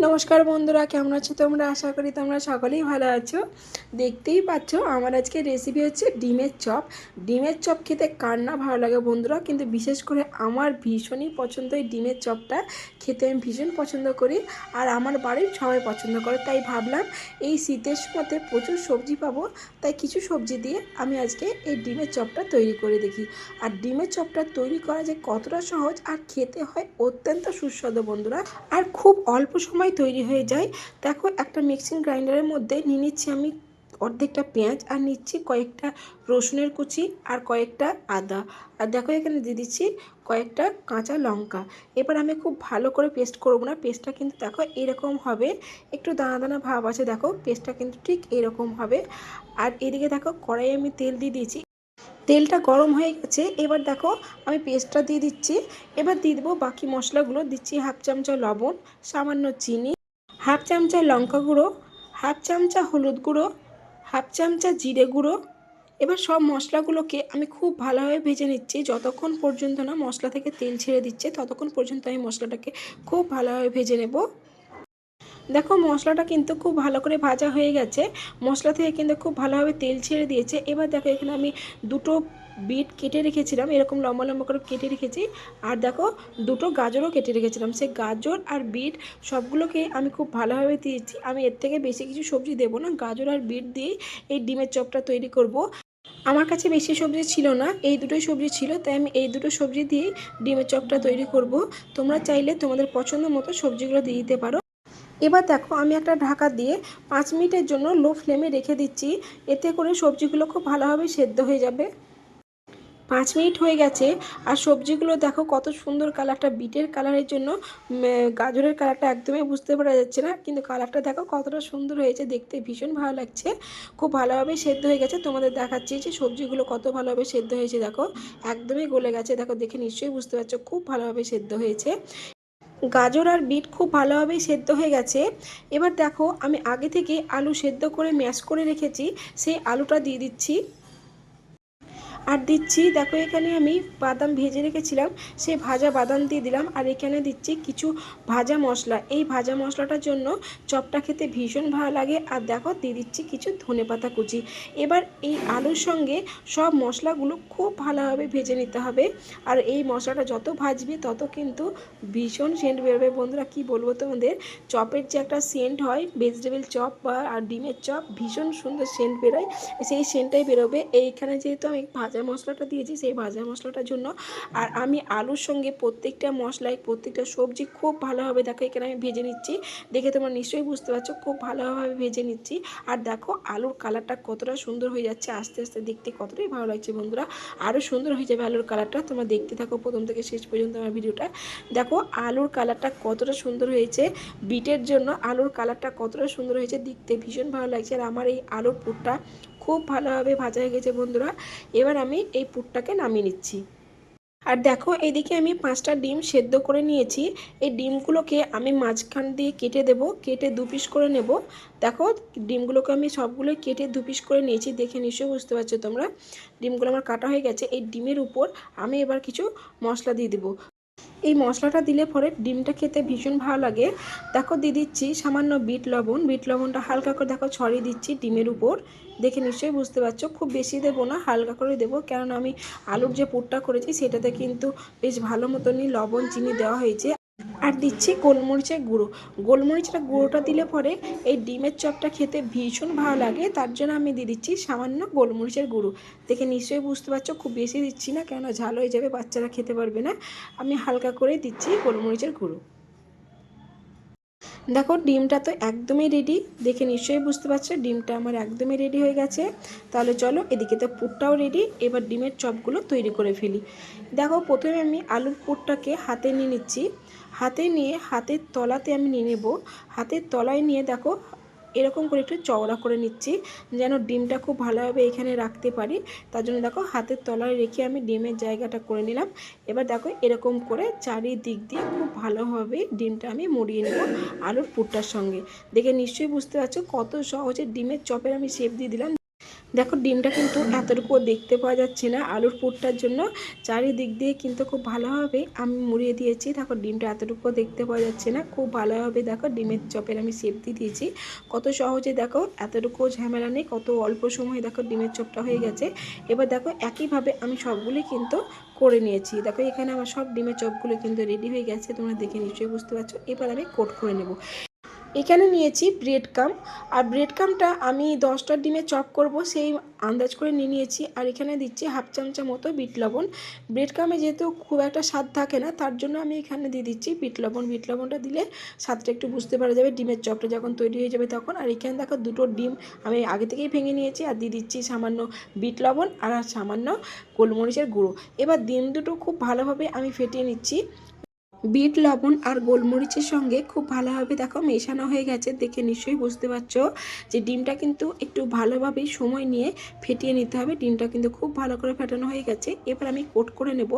নমস্কার বন্ধুরা, কেমন আছো তোমরা? আশা করি তোমরা সকলেই ভালো আছো। দেখতেই পাচ্ছ, আমার আজকে রেসিপি হচ্ছে ডিমের চপ। ডিমের চপ খেতে কার না ভালো লাগে বন্ধুরা? কিন্তু বিশেষ করে আমার ভীষণই পছন্দ এই ডিমের চপটা। খেতে আমি ভীষণ পছন্দ করি আর আমার বাড়ির সবাই পছন্দ করে। তাই ভাবলাম এই শীতের সময়তে প্রচুর সবজি পাবো, তাই কিছু সবজি দিয়ে আমি আজকে এই ডিমের চপটা তৈরি করে দেখি। আর ডিমের চপটা তৈরি করা যে কতটা সহজ আর খেতে হয় অত্যন্ত সুস্বাদু বন্ধুরা। আর খুব অল্প সময় তৈরি হয়ে যায়। দেখো, একটা মিক্সিং গ্রাইন্ডারের মধ্যে নিয়ে নিচ্ছি আমি অর্ধেকটা পেঁয়াজ আর নিচ্ছি কয়েকটা রসুনের কুচি আর কয়েকটা আদা। আর দেখো, এখানে দিয়ে দিচ্ছি কয়েকটা কাঁচা লঙ্কা। এবার আমি খুব ভালো করে পেস্ট করব না। পেস্টটা কিন্তু দেখো, এরকম হবে। একটু দানা দানা ভাব আছে, দেখো পেস্টটা কিন্তু ঠিক এরকম হবে। আর এদিকে দেখো কড়াই আমি তেল দিয়ে দিয়েছি। তেলটা গরম হয়ে গেছে। এবার দেখো আমি পেস্টটা দিয়ে দিচ্ছি। এবার দিয়ে দেবো বাকি মশলাগুলো। দিচ্ছি হাফ চামচা লবণ, সামান্য চিনি, হাফ চামচা লঙ্কা গুঁড়ো, হাফ চামচা হলুদ গুঁড়ো, হাফ চামচা জিরে গুঁড়ো। এবার সব মশলাগুলোকে আমি খুব ভালোভাবে ভেজে নিচ্ছি। যতক্ষণ পর্যন্ত না মশলা থেকে তেল ছেড়ে দিচ্ছে, ততক্ষণ পর্যন্ত আমি মশলাটাকে খুব ভালোভাবে ভেজে নেব। দেখো মশলাটা কিন্তু খুব ভালো করে ভাজা হয়ে গেছে। মশলা থেকে কিন্তু খুব ভালোভাবে তেল ছেড়ে দিয়েছে। এবার দেখো এখানে আমি দুটো বিট কেটে রেখেছিলাম। এরকম লম্বা লম্বা করে কেটে রেখেছি। আর দেখো দুটো গাজরও কেটে রেখেছিলাম। সেই গাজর আর বিট সবগুলোকে আমি খুব ভালোভাবে দিয়েছি। আমি এর থেকে বেশি কিছু সবজি দেবো না। গাজর আর বিট দিয়েই এই ডিমের চপটা তৈরি করব। আমার কাছে বেশি সবজি ছিল না। এই দুটোই সবজি ছিল। তাই আমি এই দুটো সবজি দিয়েই ডিমের চপটা তৈরি করব। তোমরা চাইলে তোমাদের পছন্দ মতো সবজিগুলো দিয়ে দিতে পারো। এবার দেখো, আমি একটা ঢাকা দিয়ে পাঁচ মিনিটের জন্য লো ফ্লেমে রেখে দিচ্ছি। এতে করে সবজিগুলো খুব ভালোভাবে সেদ্ধ হয়ে যাবে। পাঁচ মিনিট হয়ে গেছে, আর সবজিগুলো দেখো কত সুন্দর কালারটা। বিটের কালারের জন্য গাজরের কালারটা একদমই বুঝতে পারা যাচ্ছে না, কিন্তু কালারটা দেখো কতটা সুন্দর হয়েছে দেখতে, ভীষণ ভালো লাগছে। খুব ভালোভাবে সেদ্ধ হয়ে গেছে, তোমাদের দেখাচ্ছি যে সবজিগুলো কত ভালোভাবে সেদ্ধ হয়েছে, দেখো। একদমই গলে গেছে, দেখো দেখে নিশ্চয়ই বুঝতে পারছ, খুব ভালোভাবে সেদ্ধ হয়েছে। গাজর আর বিট খুব ভালোভাবেই সেদ্ধ হয়ে গেছে। এবার দেখো, আমি আগে থেকে আলু সেদ্ধ করে ম্যাশ করে রেখেছি, সেই আলুটা দিয়ে দিচ্ছি। আর দিচ্ছি, দেখো এখানে আমি বাদাম ভেজে রেখেছিলাম, সেই ভাজা বাদাম দিয়ে দিলাম, আর এখানে দিচ্ছি কিছু ভাজা মশলা। এই ভাজা মশলাটার জন্য চপটা খেতে ভীষণ ভালো লাগে, আর দেখো দিয়ে দিচ্ছি কিছু ধনে পাতা কুচি। এবার এই আলুর সঙ্গে সব মশলাগুলো খুব ভালোভাবে ভেজে নিতে হবে, আর এই মশলাটা যত ভাজবে তত কিন্তু ভীষণ সেন্ট বেরোবে। বন্ধুরা, কি বলব তোমাদের? চপের যে একটা সেন্ট হয় ভেজিটেবল চপ বা আর ডিমের চপ, ভীষণ সুন্দর সেন্ট বেরোয়, সেই সেন্টটাই বেরোবে। এইখানে যেহেতু আমি ভাজা মশলাটা দিয়েছি সেই ভাজা মশলাটার জন্য। আর আমি আলুর সঙ্গে প্রত্যেকটা মশলায় প্রত্যেকটা সবজি খুব ভালোভাবে দেখো, এখানে আমি ভেজে নিচ্ছি। দেখে তোমরা নিশ্চয়ই বুঝতে পারছ, খুব ভালোভাবে ভেজে নিচ্ছি। আর দেখো, আলুর কালারটা কতটা সুন্দর হয়ে যাচ্ছে, আস্তে আস্তে দেখতে কতটাই ভালো লাগছে বন্ধুরা। আরও সুন্দর হয়ে যাবে আলুর কালারটা, তোমরা দেখতে থাকো প্রথম থেকে শেষ পর্যন্ত আমার ভিডিওটা। দেখো, আলুর কালারটা কতটা সুন্দর হয়েছে বিটের জন্য, আলুর কালারটা কতটা সুন্দর হয়েছে, দেখতে ভীষণ ভালো লাগছে। আর আমার এই আলুর পুরটা খুব ভালোভাবে ভাজা হয়ে গেছে বন্ধুরা। এবার আমি এই পুরটাকে নামিয়ে নিচ্ছি। আর দেখো এদিকে আমি পাঁচটা ডিম সেদ্ধ করে নিয়েছি। এই ডিমগুলোকে আমি মাঝখান দিয়ে কেটে দেব, কেটে দু পিস করে নেব। দেখো, ডিমগুলোকে আমি সবগুলোই কেটে দু পিস করে নিয়েছি। দেখে নিশ্চয়ই বুঝতে পারছ তোমরা। ডিমগুলো আমার কাটা হয়ে গেছে। এই ডিমের উপর আমি এবার কিছু মশলা দিয়ে দেবো। এই মশলাটা দিলে পরে ডিমটা খেতে ভীষণ ভালো লাগে। দেখো দিয়ে দিচ্ছি সামান্য বিট লবণ। বিট লবণটা হালকা করে দেখো ছড়িয়ে দিচ্ছি ডিমের উপর। দেখে নিশ্চয়ই বুঝতে পারছ। খুব বেশি দেবো না, হালকা করে দেবো। কেননা আমি আলুর যে পুরটা করেছি, সেটাতে কিন্তু বেশ ভালো মতনই লবণ, চিনি দেওয়া হয়েছে। আর দিচ্ছি গোলমরিচের গুঁড়ো। গোলমরিচটা গুঁড়োটা দিলে পরে এই ডিমের চপটা খেতে ভীষণ ভালো লাগে, তার জন্য আমি দিয়ে দিচ্ছি সামান্য গোলমরিচের গুঁড়ো। দেখে নিশ্চয়ই বুঝতে পারছ, খুব বেশি দিচ্ছি না, কেননা ঝাল হয়ে যাবে, বাচ্চারা খেতে পারবে না। আমি হালকা করে দিচ্ছি গোলমরিচের গুঁড়ো। দেখো, ডিমটা তো একদমই রেডি দেখে নিশ্চয়ই বুঝতে পারছ, ডিমটা আমার একদমই রেডি হয়ে গেছে। তাহলে চলো, এদিকে তো পুরটাও রেডি এবার ডিমের চপগুলো তৈরি করে ফেলি। দেখো, প্রথমে আমি আলুর পুরটাকে হাতে নিয়ে নিচ্ছি। হাতে নিয়ে হাতের তলাতে আমি নিয়ে নেব। হাতের তলায় নিয়ে দেখো এরকম করে একটু চওড়া করে নিচ্ছি যেন ডিমটা খুব ভালোভাবে এখানে রাখতে পারি। তার জন্য দেখো হাতের তলায় রেখে আমি ডিমের জায়গাটা করে নিলাম। এবার দেখো এরকম করে চারিদিক দিয়ে খুব ভালোভাবে ডিমটা আমি মুড়িয়ে নেব আলুর পুরটার সঙ্গে। দেখে নিশ্চয়ই বুঝতে পারছ কত সহজে ডিমের চপের আমি শেপ দিয়ে দিলাম। দেখো ডিমটা কিন্তু এতটুকুও দেখতে পাওয়া যাচ্ছে না। আলুর পুরটার জন্য চারিদিক দিয়ে কিন্তু খুব ভালোভাবে আমি মুড়িয়ে দিয়েছি। দেখো ডিমটা এতটুকুও দেখতে পাওয়া যাচ্ছে না। খুব ভালোভাবে দেখো ডিমের চপের আমি শেপ দিয়ে দিয়েছি। কত সহজে দেখো এতটুকু ঝামেলা নেই। কত অল্প সময়ে দেখো ডিমের চপটা হয়ে গেছে। এবার দেখো একইভাবে আমি সবগুলি কিন্তু করে নিয়েছি। দেখো এখানে আমার সব ডিমের চপগুলো কিন্তু রেডি হয়ে গেছে। তোমরা দেখে নিশ্চয়ই বুঝতে পারছ। এবার আমি কোট করে নেব। এখানে নিয়েছি ব্রেড কাম আর ব্রেড কামটা আমি দশটার ডিমে চপ করব, সেই আন্দাজ করে নিয়ে নিয়েছি। আর এখানে দিচ্ছি হাফ চামচা মতো বিট লবণ। ব্রেড কামে যেহেতু খুব একটা স্বাদ থাকে না, তার জন্য আমি এখানে দিয়ে দিচ্ছি বিট লবণ। বিট লবণটা দিলে স্বাদটা একটু বুঝতে পারা যাবে ডিমের চপটা যখন তৈরি হয়ে যাবে তখন। আর এখানে দেখো দুটো ডিম আমি আগে থেকেই ভেঙে নিয়েছি। আর দিয়ে দিচ্ছি সামান্য বিট লবণ আর সামান্য গোলমরিচের গুঁড়ো। এবার ডিম দুটো খুব ভালোভাবে আমি ফেটিয়ে নিচ্ছি। বিট, লবণ আর গোলমরিচের সঙ্গে খুব ভালোভাবে দেখো মেশানো হয়ে গেছে, দেখে নিশ্চয়ই বুঝতে পারছ যে ডিমটা কিন্তু একটু ভালোভাবে সময় নিয়ে ফেটিয়ে নিতে হবে। ডিমটা কিন্তু খুব ভালো করে ফেটানো হয়ে গেছে। এবার আমি কোট করে নেব।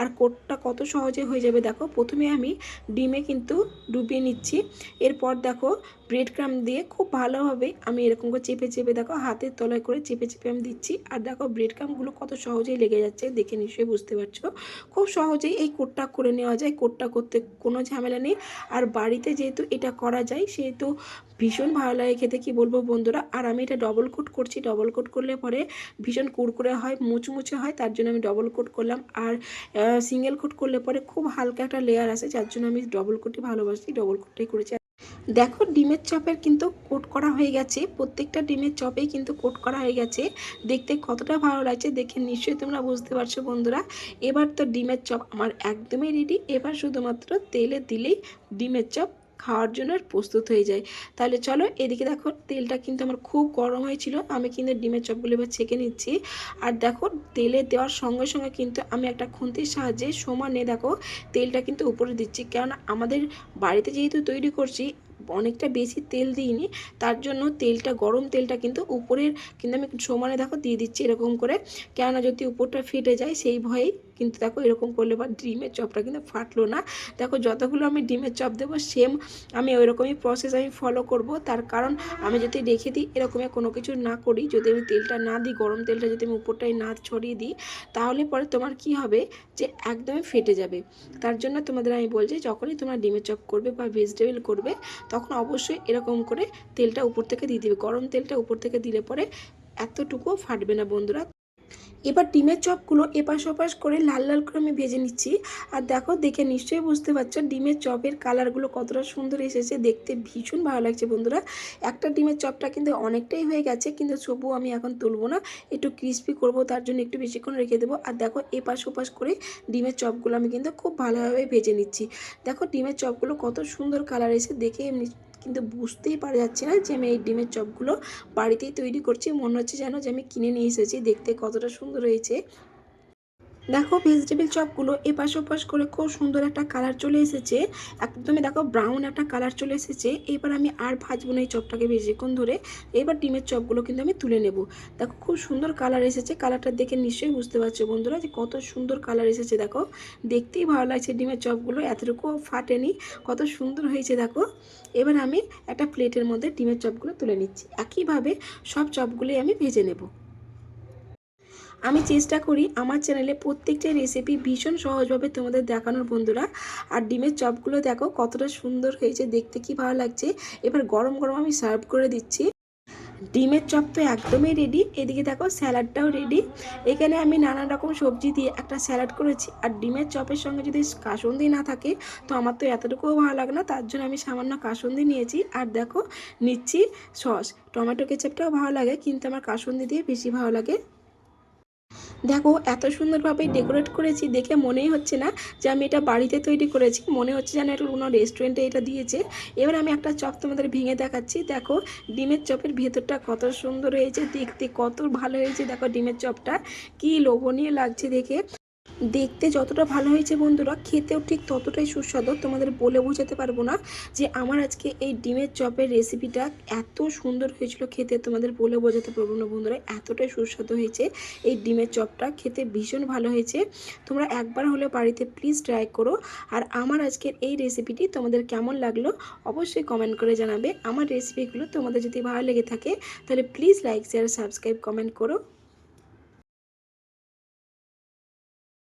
আর কোটটা কত সহজে হয়ে যাবে দেখো। প্রথমে আমি ডিমে কিন্তু ডুবিয়ে নিচ্ছি। এরপর দেখো ব্রেড ক্রাম দিয়ে খুব ভালোভাবে আমি এরকম করে চেপে চেপে দেখো হাতের তলায় করে চেপে চেপে আমি দিচ্ছি। আর দেখো ব্রেড ক্রামগুলো কত সহজেই লেগে যাচ্ছে, দেখে নিশ্চয়ই বুঝতে পারছ। খুব সহজেই এই কোটটা করে নেওয়া যায়। কোটটা করতে কোনো ঝামেলা নেই। আর বাড়িতে যেহেতু এটা করা যায়, সেহেতু ভীষণ ভালো লাগে খেতে, কি বলব বন্ধুরা? আর আমি এটা ডবল কোট করছি ডবল কোট করলে পরে ভীষণ কুড়কুড়ে হয়, মুচমুচে হয়, তার জন্য আমি ডবল কোট করলাম। আর সিঙ্গেল কোট করলে পরে খুব হালকা একটা লেয়ার আসে, যার জন্য আমি ডবল কোটই ভালোবাসি ডবল কোটটাই করেছি। দেখো, ডিমের চপের কিন্তু কোট করা হয়ে গেছে। প্রত্যেকটা ডিমের চপেই কিন্তু কোট করা হয়ে গেছে। দেখতে কতটা ভালো লাগছে দেখে নিশ্চয়ই তোমরা বুঝতে পারছ বন্ধুরা। এবার তো ডিমের চপ আমার একদমই রেডি এবার শুধুমাত্র তেলে দিলেই ডিমের চপ খাওয়ার জন্য প্রস্তুত হয়ে যায়। তাহলে চলো, এদিকে দেখো, তেলটা কিন্তু আমার খুব গরম হয়েছিল। আমি কিন্তু ডিমের চপগুলো এবার ছেঁকে নিচ্ছি। আর দেখো, তেলে দেওয়ার সঙ্গে সঙ্গে কিন্তু আমি একটা খুন্তির সাহায্যে সমানে দেখো, তেলটা কিন্তু উপরে দিচ্ছি। কেননা আমাদের বাড়িতে যেহেতু তৈরি করছি অনেকটা বেশি তেল দিইনি। তার জন্য তেলটা, গরম তেলটা কিন্তু উপরের, কিন্তু আমি সমানে দেখো দিয়ে দিচ্ছি এরকম করে। কেননা যদি উপরটা ফেটে যায়, সেই ভয়েই কিন্তু দেখো এরকম করলে বা ডিমের চপটা কিন্তু ফাটলো না। দেখো যতগুলো আমি ডিমের চপ দেবো সেম আমি ওই রকমই প্রসেস আমি ফলো করব। তার কারণ আমি যদি রেখে দিই, এরকমই কোনো কিছু না করি। যদি আমি তেলটা না দিই, গরম তেলটা যদি আমি উপরটাই না ছড়িয়ে দিই, তাহলে পরে তোমার কি হবে যে একদমই ফেটে যাবে। তার জন্য তোমাদের আমি বলছি, যখনই তোমরা ডিমের চপ করবে বা ভেজিটেবল করবে, তখন অবশ্যই এরকম করে তেলটা উপর থেকে দিয়ে দিবে। গরম তেলটা উপর থেকে দিলে পরে এতটুকুও ফাটবে না বন্ধুরা। এবার ডিমের চপগুলো এপাশ ওপাশ করে লাল লাল করে আমি ভেজে নিচ্ছি। আর দেখো, দেখে নিশ্চয়ই বুঝতে পারছ, ডিমের চপের কালারগুলো কতটা সুন্দর এসেছে। দেখতে ভীষণ ভালো লাগছে বন্ধুরা। একটা ডিমের চপটা কিন্তু অনেকটাই হয়ে গেছে, কিন্তু তবুও আমি এখন তুলবো না। একটু ক্রিস্পি করব, তার জন্য একটু বেশিক্ষণ রেখে দেবো। আর দেখো, এপাশ ওপাশ করে ডিমের চপগুলো আমি কিন্তু খুব ভালোভাবে ভেজে নিচ্ছি। দেখো, ডিমের চপগুলো কত সুন্দর কালার এসে দেখে এমনি কিন্তু বুঝতেই পারা যাচ্ছে না যে আমি এই ডিমের চপগুলো বাড়িতেই তৈরি করছি। মনে হচ্ছে যেন যে আমি কিনে নিয়ে এসেছি। দেখতে কতটা সুন্দর হয়েছে। দেখো ভেজিটেবল চপগুলো এপাশ ওপাশ করে খুব সুন্দর একটা কালার চলে এসেছে। একদমই দেখো ব্রাউন একটা কালার চলে এসেছে। এবার আমি আর ভাজবো না এই চপটাকে বেশিক্ষণ ধরে। এবার ডিমের চপগুলো কিন্তু আমি তুলে নেব। দেখো খুব সুন্দর কালার এসেছে। কালারটা দেখে নিশ্চয়ই বুঝতে পারছ বন্ধুরা যে কত সুন্দর কালার এসেছে দেখো। দেখতেই ভালো লাগছে ডিমের চপগুলো এতটুকু ফাটেনি, কত সুন্দর হয়েছে দেখো। এবার আমি একটা প্লেটের মধ্যে ডিমের চপগুলো তুলে নিচ্ছি। একইভাবে সব চপগুলোই আমি ভেজে নেব। আমি চেষ্টা করি আমার চ্যানেলে প্রত্যেকটা রেসিপি ভীষণ সহজভাবে তোমাদের দেখানোর বন্ধুরা। আর ডিমের চপগুলো দেখো কতটা সুন্দর হয়েছে, দেখতে কি ভালো লাগছে। এবার গরম গরম আমি সার্ভ করে দিচ্ছি। ডিমের চপ তো একদমই রেডি এদিকে দেখো স্যালাডটাও রেডি এখানে আমি নানা রকম সবজি দিয়ে একটা স্যালাড করেছি। আর ডিমের চপের সঙ্গে যদি কাসন্দি না থাকে, তো আমার তো এতটুকুও ভালো লাগে না, তার জন্য আমি সামান্য কাসন্দি নিয়েছি। আর দেখো, নিচ্ছি সস। টমেটো কেচাপটাও ভালো লাগে, কিন্তু আমার কাসন্দি দিয়ে বেশি ভালো লাগে। দেখো, এত সুন্দরভাবে ডেকোরেট করেছি, দেখে মনেই হচ্ছে না যে আমি এটা বাড়িতে তৈরি করেছি। মনে হচ্ছে যেন এটা কোনো রেস্টুরেন্টে এটা দিয়েছে। এবার আমি একটা চপ তোমাদের ভেঙে দেখাচ্ছি। দেখো, ডিমের চপের ভেতরটা কত সুন্দর হয়েছে, দেখতে কত ভালো হয়েছে। দেখো, ডিমের চপটা, কি লোভনীয় লাগছে দেখে। দেখতে যতটা ভালো হয়েছে বন্ধুরা, খেতেও ঠিক ততটাই সুস্বাদু। তোমাদের বলে বোঝাতে পারব না যে আমার আজকে এই ডিমের চপের রেসিপিটা এত সুন্দর হয়েছিল খেতে, তোমাদের বলে বোঝাতে পারব না বন্ধুরা, এতটাই সুস্বাদু হয়েছে। এই ডিমের চপটা খেতে ভীষণ ভালো হয়েছে। তোমরা একবার হলে বাড়িতে প্লিজ ট্রাই করো। আর আমার আজকের এই রেসিপিটি তোমাদের কেমন লাগল অবশ্যই কমেন্ট করে জানাবে। আমার রেসিপিগুলো তোমাদের যদি ভালো লেগে থাকে, তাহলে please like share subscribe comment করো।